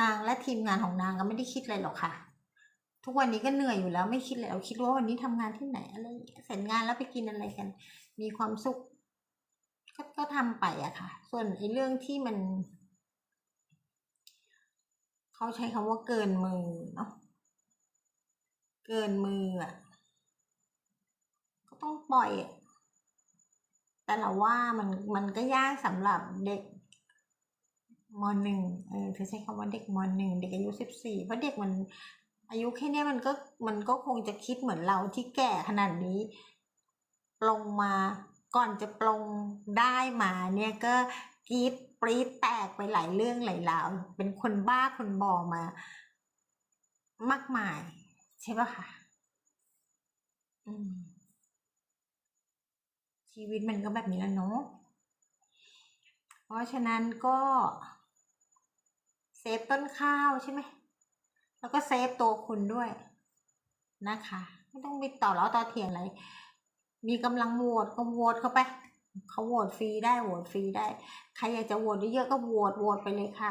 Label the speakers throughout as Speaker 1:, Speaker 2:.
Speaker 1: นางและทีมงานของนางก็ไม่ได้คิดอะไรหรอกค่ะ ทุกวันนี้ก็เหนื่อยอยู่แล้วไม่คิดเลยเราคิดว่าวันนี้ทำงานที่ไหนอะไรเสร็จงานแล้วไปกินอะไรกัน มีความสุข ก็ก็ทำไปอะค่ะ ส่วนไอ้เรื่องที่มัน เขาใช้คำว่าเกินมือเนาะเกินมืออะก็ต้องปล่อยแต่เราว่ามันมันก็ยากสำหรับเด็ก มหนึ่งเออเธอใช้คำว่าเด็กมหนึ่งเด็กอายุสิบสี่เพราะเด็กมันอายุแค่นี้มันก็มันก็คงจะคิดเหมือนเราที่แก่ขนาดนี้ปลงมาก่อนจะปลงได้มาเนี่ยก็กรีดปรีดแตกไปหลายเรื่องหลายราวเป็นคนบ้าคนบอมา มากมาย ใช่ปะคะอืม ชีวิตมันก็แบบนี้แล้วเนาะเพราะฉะนั้นก็ เซฟต้นข้าวใช่ไหม แล้วก็เซฟตัวคุณด้วยนะคะ ไม่ต้องไปต่อแล้วต่อเถียงอะไร มีกำลังโหวตก็โหวตเข้าไป เขาโหวตฟรีได้โหวตฟรีได้ ใครอยากจะโหวตเยอะๆก็โหวตโหวตไปเลยค่ะ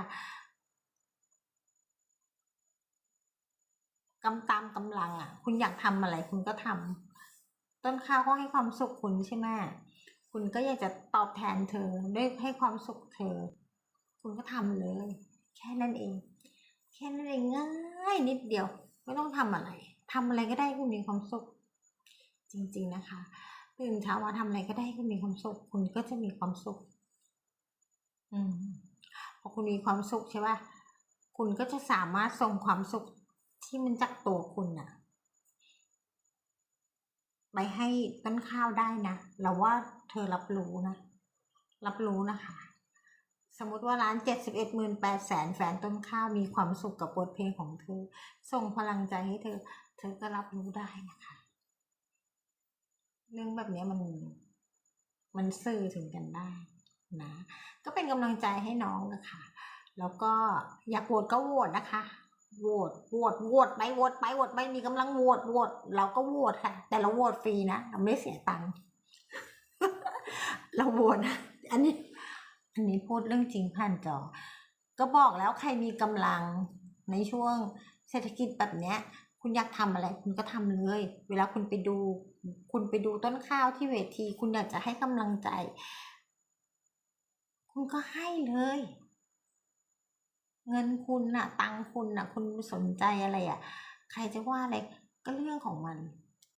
Speaker 1: กำตามกำลังอะ คุณอยากทำอะไรคุณก็ทำต้นข้าวก็ให้ความสุขคุณใช่ไหมคุณก็อยากจะตอบแทนเธอด้วยให้ความสุขเธอ คุณก็ทำเลย ค่นั้นเอง แค่นั้นเองง่ายนิดเดียว ไม่ต้องทำอะไรทำอะไรก็ได้คุณมีความสุข จริง ๆนะคะตื่นเช้ามาทำอะไรก็ได้คุณมีความสุข คุณก็จะมีความสุข อืมพอคุณมีความสุขใช่ป่ะคุณก็จะสามารถส่งความสุขที่มันจากตัวคุณน่ะไปให้ต้นข้าวได้นะเราว่าเธอรับรู้นะ รับรู้นะคะ สมมติว่าร้านเจ็ดสิบเอ็ดหมื่นแปดแสนแฟนต้นข้าวมีความสุขกับบทเพลงของเธอ ส่งพลังใจให้เธอ เธอก็รับรู้ได้นะคะ เรื่องแบบนี้มันมันสื่อถึงกันได้นะ ก็เป็นกำลังใจให้น้องนะคะ แล้วก็อยากโหวตก็โหวตนะคะโหวตโหวตโหวตไปโหวตไปโหวตไปมีกำลังโหวตโหวตเราก็โหวตค่ะ แต่เราโหวตฟรีนะเราไม่เสียตังค์เราโหวตนะอันนี้ อันนี้พูดเรื่องจริงผ่านจอ ก็บอกแล้วใครมีกำลังในช่วงเศรษฐกิจแบบเนี้ย คุณอยากทำอะไรคุณก็ทำเลย เวลาคุณไปดู คุณไปดูต้นข้าวที่เวที คุณอยากจะให้กำลังใจ คุณก็ให้เลย เงินคุณน่ะ ตังคุณน่ะ คุณสนใจอะไรอะ ใครจะว่าอะไรก็เรื่องของมัน